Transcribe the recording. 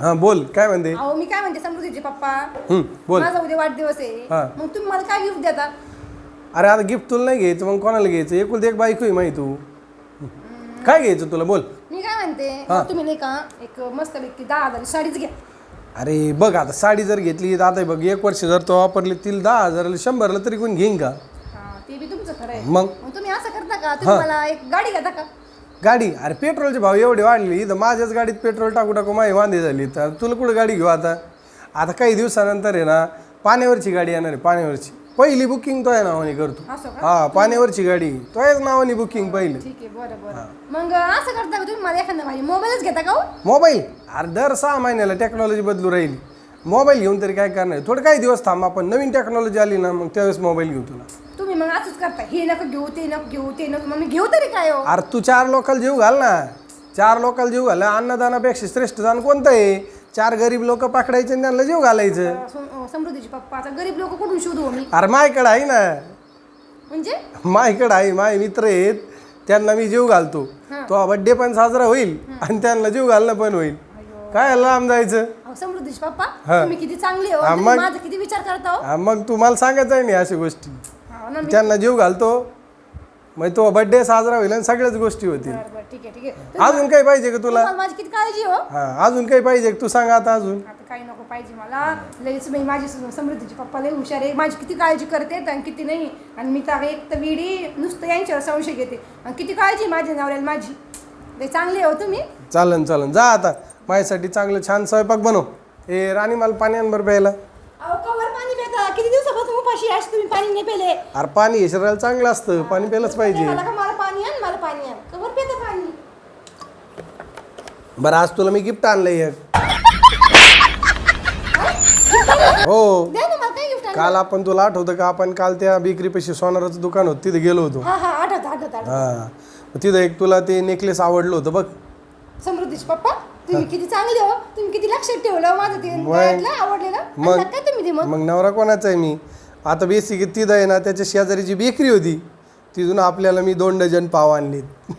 हा बोल काय म्हणते? अहो मी काय म्हणते समृद्धीचे पप्पा. हम्म, बोल. माझा उद्या वाढदिवस आहे. हा. मग तुम्ही मला काय गिफ्ट देता? अरे आता गिफ्ट तुला नाही घ्यायचं मग कोणाला घ्यायचं? एकुलत एक बायको आहे माही तू. काय घ्यायचं तुला? बोल. मी काय म्हणते हा. तुम्ही नाही का एक मस्त पैकी दहा हजार साडीच घ्या. अरे बघ आता साडी जर घेतली तर आता बघ एक वर्ष जर तो वापरली तिला दहा हजाराला शंभरला तरी कोण घेईन का? हा ते बी तुमचं खरं आहे. मग? मग तुम्ही असं करता का? तुम्ही मला एक गाडी घेता का? गाडी अरे पेट्रोलचे भाव एवढे वाढले इथं माझ्याच गाडीत पेट्रोल टाकू टाकू माझी वांदे झाली. तर तुला कुठं गाडी घेऊ आता? आता काही दिवसानंतर आहे ना पाण्यावरची गाडी येणार आहे पाण्यावरची. पहिली बुकिंग तो आहे नावाने करतो. हा पाण्यावरची गाडी. तोच नावाने बुकिंग पहिली. ठीक आहे बरं बरं. मग असं करता का तुम्ही? मला एखादा मोबाईलच घेता का हो? मोबाईल? अरे दर सहा महिन्याला टेक्नॉलॉजी बदलू राहील. मोबाईल घेऊन तरी काय करणार? थोडं काही दिवस थांब आपण नवीन टेक्नॉलॉजी आली ना मग त्यावेळेस मोबाईल घेऊ तुला. तुम्ही मग असंच करता. हे नको घेऊ ते नको घेऊ ते नको. मग मी घेऊ तरी काय हो? अरे तू चार लोकल जीव घाल ना. चार लोकल जीव घाल. अन्नदानापेक्षा श्रेष्ठ दान कोणतं आहे चार गरीब लोक पकडायचे आणि त्यांना जीव घालायचं. सम- समृद्धीचे पप्पा. आता गरीब लोक कुठून शोधू मी? अरे माझ्याकडे आहे ना. म्हणजे? माझ्याकडे आहे. माझे मित्र आहेत. त्यांना मी जीव घालतो. तो बड्डे पण साजरा होईल आणि त्यांना जीव घालणं पण होईल. काय लांब जायचं? अहो, समृद्धीचे पप्पा हा. तुम्ही किती चांगले हो हा, तुम्ही? माझा किती विचार करता हो? हा, मग तू मला सांगायचं आहे नाही अशा गोष्टी. हा ना मी त्यांना जीव घालतो. मग तो बड्डे साजरा होईल आणि सगळ्याच गोष्टी होतील. बरं बरं ठीक आहे ठीक आहे. अजून काही पाहिजे का तुला? तुम्हाला माझी किती काळजी हो? हा अजून काही पाहिजे का? तू सांग आता अजून. आता काही नको पाहिजे मला. लईच मी माझी सम- समृद्धीचे पप्पा लई हुशार आहे. माझी किती काळजी करते आणि किती नाही. आणि मी तर एक तर विडी नुसतं यांच्यावर संशय घेते. आणि किती काळजी आहे माझ्या नवऱ्याला माझी. लई चांगली आहे हो तुम्ही? चालन चालन. जा आता. माझ्यासाठी चांगलं छान स्वयंपाक बनव. ए राणी मला पाणी आण बरं प्यायला. अहो कवर किती दिवसापासून उपाशी आहे? तुम्ही पाणी नाही पेले. अरे पाणी हे शरीराला चांगलं असतं पाणी प्यायलाच पाहिजे. मला का मला पाणी आण मला पाणी आण. कवर पिता पाणी? बरं आज तुला मी गिफ्ट आणलंय एक. हो? द्या ना मला काय गिफ्ट काल आपण तुला आठवतं का? आपण काल त्या बेकरीपाशी सोनाराचं दुकान होतं तिथे गेलो होतो. हा हा आठवत आठवत आठवत. हा. मग तिथं एक तुला ते नेकलेस आवडलं होतं बघ. समृद्धीचे पप्पा तुम्ही किती चांगले हो. तुम्ही किती लक्षात ठेवलं हो माझं ते गळ्यातलं आवडलेलं. मग? तुम्ही ते मग? मग नवरा कोणाचा आहे मी? आता बेसिक तिथं आहे ना त्याच्या शेजारीची बेकरी होती तिथून आपल्याला मी दोन डझन पाव आणलीत.